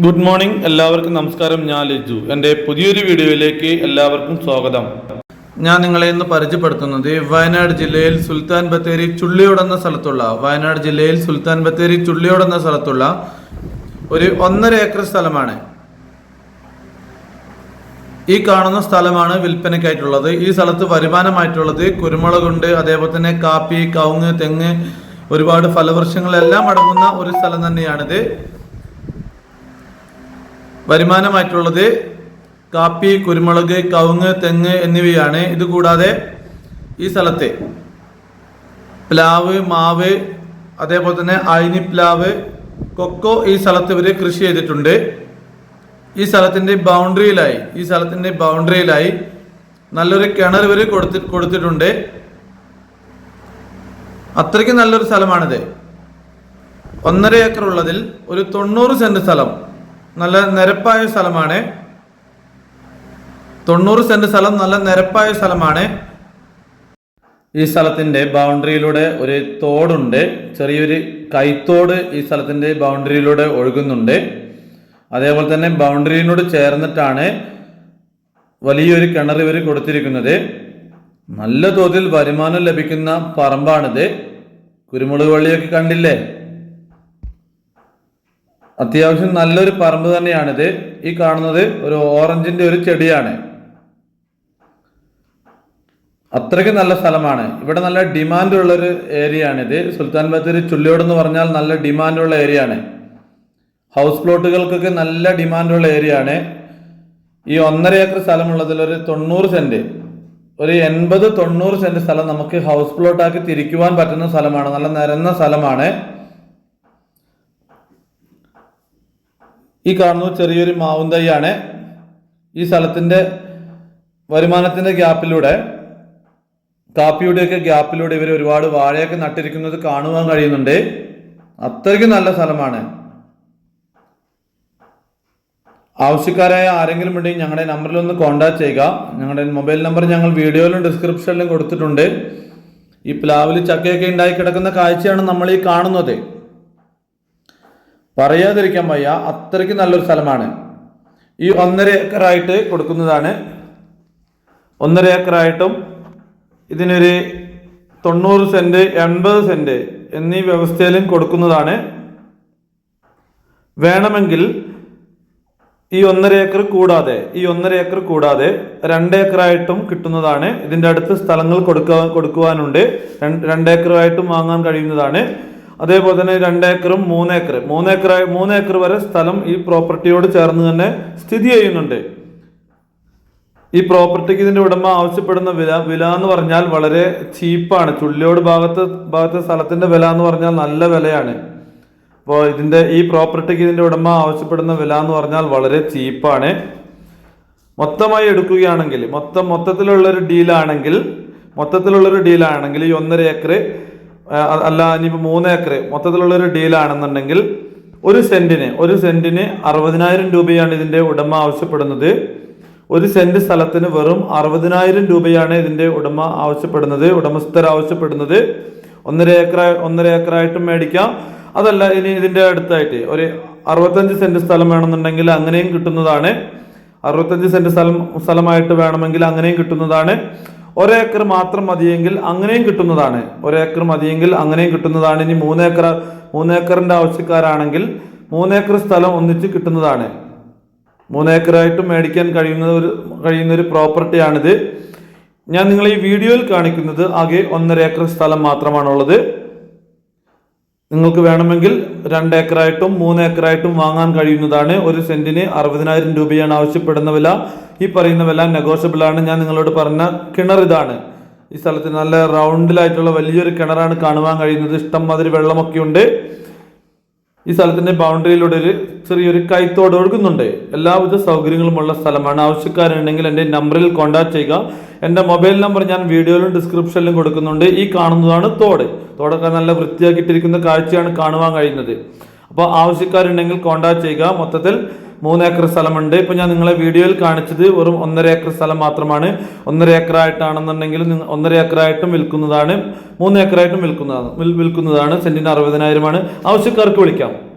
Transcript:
Good morning എല്ലാവർക്കും നമസ്കാരം. ഞാൻ ലിജു. എന്റെ പുതിയൊരു വീഡിയോയിലേക്ക് എല്ലാവർക്കും സ്വാഗതം. ഞാൻ നിങ്ങളെ ഇന്ന് പരിചയപ്പെടുത്തുന്നത് വയനാട് ജില്ലയിൽ സുൽത്താൻ ബത്തേരി ചുള്ളിയോട് എന്ന സ്ഥലത്തുള്ള വയനാട് ജില്ലയിൽ സുൽത്താൻ ബത്തേരി ചുള്ളിയോട് എന്ന സ്ഥലത്തുള്ള ഒരു ഒന്നര ഏക്കർ സ്ഥലമാണ്. ഈ കാണുന്ന സ്ഥലമാണ് വിൽപ്പനയ്ക്കായിട്ടുള്ളത്. ഈ സ്ഥലത്ത് വരുമാനമായിട്ടുള്ളത് കുരുമുളകുണ്ട് അതേപോലെ തന്നെ കാപ്പി കവുങ്ങ് തെങ്ങ് ഒരുപാട് ഫലവൃക്ഷങ്ങളെല്ലാം അടങ്ങുന്ന ഒരു സ്ഥലം തന്നെയാണിത്. വരുമാനമായിട്ടുള്ളത് കാപ്പി കുരുമുളക് കവുങ്ങ് തെങ്ങ് എന്നിവയാണ്. ഇതുകൂടാതെ ഈ സ്ഥലത്തെ പ്ലാവ് മാവ് അതേപോലെ തന്നെ അയിനി പ്ലാവ് കൊക്കോ ഈ സ്ഥലത്ത് ഇവർ കൃഷി ചെയ്തിട്ടുണ്ട്. ഈ സ്ഥലത്തിന്റെ ബൗണ്ടറിയിലായി ഈ സ്ഥലത്തിന്റെ ബൗണ്ടറിയിലായി നല്ലൊരു കിണർ ഇവർ കൊടുത്തി കൊടുത്തിട്ടുണ്ട്. അത്രയ്ക്ക് നല്ലൊരു സ്ഥലമാണിത്. ഒന്നര ഏക്കർ ഉള്ളതിൽ ഒരു തൊണ്ണൂറ് സെന്റ് സ്ഥലം നല്ല നിരപ്പായ സ്ഥലമാണ്. തൊണ്ണൂറ് സെന്റ് സ്ഥലം നല്ല നിരപ്പായ സ്ഥലമാണ്. ഈ സ്ഥലത്തിന്റെ ബൗണ്ടറിയിലൂടെ ഒരു തോടുണ്ട്. ചെറിയൊരു കൈത്തോട് ഈ സ്ഥലത്തിന്റെ ബൗണ്ടറിയിലൂടെ ഒഴുകുന്നുണ്ട്. അതേപോലെ തന്നെ ബൗണ്ടറിയിനോട് ചേർന്നിട്ടാണ് വലിയൊരു കിണർ ഇവർ കൊടുത്തിരിക്കുന്നത്. നല്ല തോതിൽ വരുമാനം ലഭിക്കുന്ന പറമ്പാണിത്. കുരുമുളക് വള്ളിയൊക്കെ കണ്ടില്ലേ? അത്യാവശ്യം നല്ലൊരു പറമ്പ് തന്നെയാണിത്. ഈ കാണുന്നത് ഒരു ഓറഞ്ചിന്റെ ഒരു ചെടിയാണ്. അത്രയ്ക്ക് നല്ല സ്ഥലമാണ്. ഇവിടെ നല്ല ഡിമാൻഡ് ഉള്ള ഒരു ഏരിയ ആണിത് സുൽത്താൻ ബത്തേരി ചുള്ളിയോട് എന്ന് പറഞ്ഞാൽ നല്ല ഡിമാൻഡുള്ള ഏരിയ ആണ് ഹൗസ് പ്ലോട്ടുകൾക്കൊക്കെ നല്ല ഡിമാൻഡുള്ള ഏരിയ ആണ് ഈ ഒന്നര ഏക്കർ സ്ഥലമുള്ളതിൽ ഒരു തൊണ്ണൂറ് സെന്റ് ഒരു എൺപത് തൊണ്ണൂറ് സെന്റ് സ്ഥലം നമുക്ക് ഹൗസ് പ്ലോട്ടാക്കി തിരിക്കുവാൻ പറ്റുന്ന സ്ഥലമാണ്. നല്ല നിരന്ന സ്ഥലമാണ്. ഈ കാണുന്നത് ചെറിയൊരു മാവും തൈയാണ്. ഈ സ്ഥലത്തിന്റെ വരുമാനത്തിന്റെ ഗ്യാപ്പിലൂടെ കാപ്പിയുടെയൊക്കെ ഗ്യാപ്പിലൂടെ ഇവർ ഒരുപാട് വാഴയൊക്കെ നട്ടിരിക്കുന്നത് കാണുവാൻ കഴിയുന്നുണ്ട്. അത്രയ്ക്ക് നല്ല സ്ഥലമാണ്. ആവശ്യക്കാരായ ആരെങ്കിലും ഉണ്ടെങ്കിൽ ഞങ്ങളുടെ നമ്പറിൽ ഒന്ന് കോൺടാക്ട് ചെയ്യുക. ഞങ്ങളുടെ മൊബൈൽ നമ്പർ ഞങ്ങൾ വീഡിയോയിലും ഡിസ്ക്രിപ്ഷനിലും കൊടുത്തിട്ടുണ്ട്. ഈ പ്ലാവിൽ ചക്കയൊക്കെ ഉണ്ടായി കിടക്കുന്ന കാഴ്ചയാണ് നമ്മൾ ഈ കാണുന്നത്. പറയാതിരിക്കാൻ വയ്യ. അത്രയ്ക്ക് നല്ലൊരു സ്ഥലമാണ്. ഈ ഒന്നര ഏക്കറായിട്ട് കൊടുക്കുന്നതാണ്. ഒന്നര ഏക്കറായിട്ടും ഇതിനൊരു തൊണ്ണൂറ് സെന്റ് എൺപത് സെന്റ് എന്നീ വ്യവസ്ഥയിലും കൊടുക്കുന്നതാണ്. വേണമെങ്കിൽ ഈ ഒന്നര ഏക്കർ കൂടാതെ ഈ ഒന്നര ഏക്കർ കൂടാതെ രണ്ട് ഏക്കറായിട്ടും കിട്ടുന്നതാണ്. ഇതിന്റെ അടുത്ത് സ്ഥലങ്ങൾ കൊടുക്കുക കൊടുക്കുവാനുണ്ട്. രണ്ട് ഏക്കറായിട്ടും വാങ്ങാൻ കഴിയുന്നതാണ്. അതേപോലെ തന്നെ രണ്ട് ഏക്കറും മൂന്ന് ഏക്കർ മൂന്ന് ഏക്കർ മൂന്ന് ഏക്കർ വരെ സ്ഥലം ഈ പ്രോപ്പർട്ടിയോട് ചേർന്ന് തന്നെ സ്ഥിതി ചെയ്യുന്നുണ്ട്. ഈ പ്രോപ്പർട്ടിക്ക് ഇതിന്റെ ഉടമ ആവശ്യപ്പെടുന്ന വില വില എന്ന് പറഞ്ഞാൽ വളരെ ചീപ്പാണ്. ചുള്ളിയോട് ഭാഗത്ത് ഭാഗത്തെ സ്ഥലത്തിന്റെ വില എന്ന് പറഞ്ഞാൽ നല്ല വിലയാണ്. അപ്പോൾ ഇതിന്റെ ഈ പ്രോപ്പർട്ടിക്ക് ഇതിന്റെ ഉടമ ആവശ്യപ്പെടുന്ന വില എന്ന് പറഞ്ഞാൽ വളരെ ചീപ്പാണ്. മൊത്തമായി എടുക്കുകയാണെങ്കിൽ മൊത്തം മൊത്തത്തിലുള്ള മൊത്തത്തിലുള്ളൊരു ഡീലാണെങ്കിൽ മൊത്തത്തിലുള്ളൊരു ഡീലാണെങ്കിൽ ഈ ഒന്നര ഏക്കർ അല്ല ഇനിയിപ്പോൾ മൂന്ന് ഏക്കർ മൊത്തത്തിലുള്ള ഒരു ഡീലാണെന്നുണ്ടെങ്കിൽ ഒരു സെന്റിന് ഒരു സെന്റിന് അറുപതിനായിരം രൂപയാണ് ഇതിന്റെ ഉടമ ആവശ്യപ്പെടുന്നത്. ഒരു സെന്റ് സ്ഥലത്തിന് വെറും അറുപതിനായിരം രൂപയാണ് ഇതിന്റെ ഉടമ ആവശ്യപ്പെടുന്നത് ഉടമസ്ഥർ ആവശ്യപ്പെടുന്നത്. ഒന്നര ഏക്കർ ഒന്നര ഏക്കറായിട്ടും മേടിക്കാം. അതല്ല ഇനി ഇതിന്റെ അടുത്തായിട്ട് ഒരു അറുപത്തഞ്ച് സെന്റ് സ്ഥലം വേണമെന്നുണ്ടെങ്കിൽ അങ്ങനെയും കിട്ടുന്നതാണ്. അറുപത്തഞ്ച് സെന്റ് സ്ഥലം സ്ഥലമായിട്ട് വേണമെങ്കിൽ അങ്ങനെയും കിട്ടുന്നതാണ്. ഒരേക്കർ മാത്രം മതിയെങ്കിൽ അങ്ങനെയും കിട്ടുന്നതാണ്. ഒരേക്കർ മതിയെങ്കിൽ അങ്ങനെയും കിട്ടുന്നതാണ്. ഇനി മൂന്നേക്കർ മൂന്നേക്കറിന്റെ ആവശ്യക്കാരാണെങ്കിൽ മൂന്നേക്കർ സ്ഥലം ഒന്നിച്ച് കിട്ടുന്നതാണ്. മൂന്നേക്കറായിട്ട് മേടിക്കാൻ കഴിയുന്ന ഒരു കഴിയുന്ന ഒരു പ്രോപ്പർട്ടിയാണിത് ഞാൻ നിങ്ങളെ ഈ വീഡിയോയിൽ കാണിക്കുന്നത് ആകെ ഒന്നര ഏക്കർ സ്ഥലം മാത്രമാണുള്ളത്. നിങ്ങൾക്ക് വേണമെങ്കിൽ രണ്ട് ഏക്കറായിട്ടും മൂന്ന് ഏക്കറായിട്ടും വാങ്ങാൻ കഴിയുന്നതാണ്. ഒരു സെന്റിന് അറുപതിനായിരം രൂപയാണ് ആവശ്യപ്പെടുന്ന വില. ഈ പറയുന്ന വില നെഗോഷ്യബിൾ ആണ്. ഞാൻ നിങ്ങളോട് പറഞ്ഞ കിണർ ഇതാണ്. ഈ സ്ഥലത്ത് നല്ല റൗണ്ടിലായിട്ടുള്ള വലിയൊരു കിണറാണ് കാണുവാൻ കഴിയുന്നത്. ഇഷ്ടം മാതിരി വെള്ളമൊക്കെ ഉണ്ട് ഈ സ്ഥലത്തിന്റെ ബൗണ്ടറിയിലൂടെ ഒരു ചെറിയൊരു കൈത്തോട് ഒഴുകുന്നുണ്ട്. എല്ലാവിധ സൗകര്യങ്ങളുമുള്ള സ്ഥലമാണ്. ആവശ്യക്കാരുണ്ടെങ്കിൽ എന്റെ നമ്പറിൽ കോൺടാക്ട് ചെയ്യുക. എന്റെ മൊബൈൽ നമ്പർ ഞാൻ വീഡിയോയിലും ഡിസ്ക്രിപ്ഷനിലും കൊടുക്കുന്നുണ്ട്. ഈ കാണുന്നതാണ് തോട്. തോടൊക്കെ നല്ല വൃത്തിയാക്കിയിട്ടിരിക്കുന്ന കാഴ്ചയാണ് കാണുവാൻ കഴിയുന്നത്. അപ്പോൾ ആവശ്യക്കാരുണ്ടെങ്കിൽ കോൺടാക്ട് ചെയ്യുക. മൊത്തത്തിൽ മൂന്ന് ഏക്കർ സ്ഥലമുണ്ട്. ഇപ്പോൾ ഞാൻ നിങ്ങളെ വീഡിയോയിൽ കാണിച്ചത് വെറും ഒന്നര ഏക്കർ സ്ഥലം മാത്രമാണ്. ഒന്നര ഏക്കറായിട്ടാണെന്നുണ്ടെങ്കിൽ ഒന്നര ഏക്കർ ആയിട്ടും വിൽക്കുന്നതാണ്. മൂന്ന് ഏക്കറായിട്ടും വിൽക്കുന്നതാണ് വിൽ- വിൽക്കുന്നതാണ്. സെന്റിന് അറുപതിനായിരമാണ്. ആവശ്യക്കാർക്ക് വിളിക്കാം.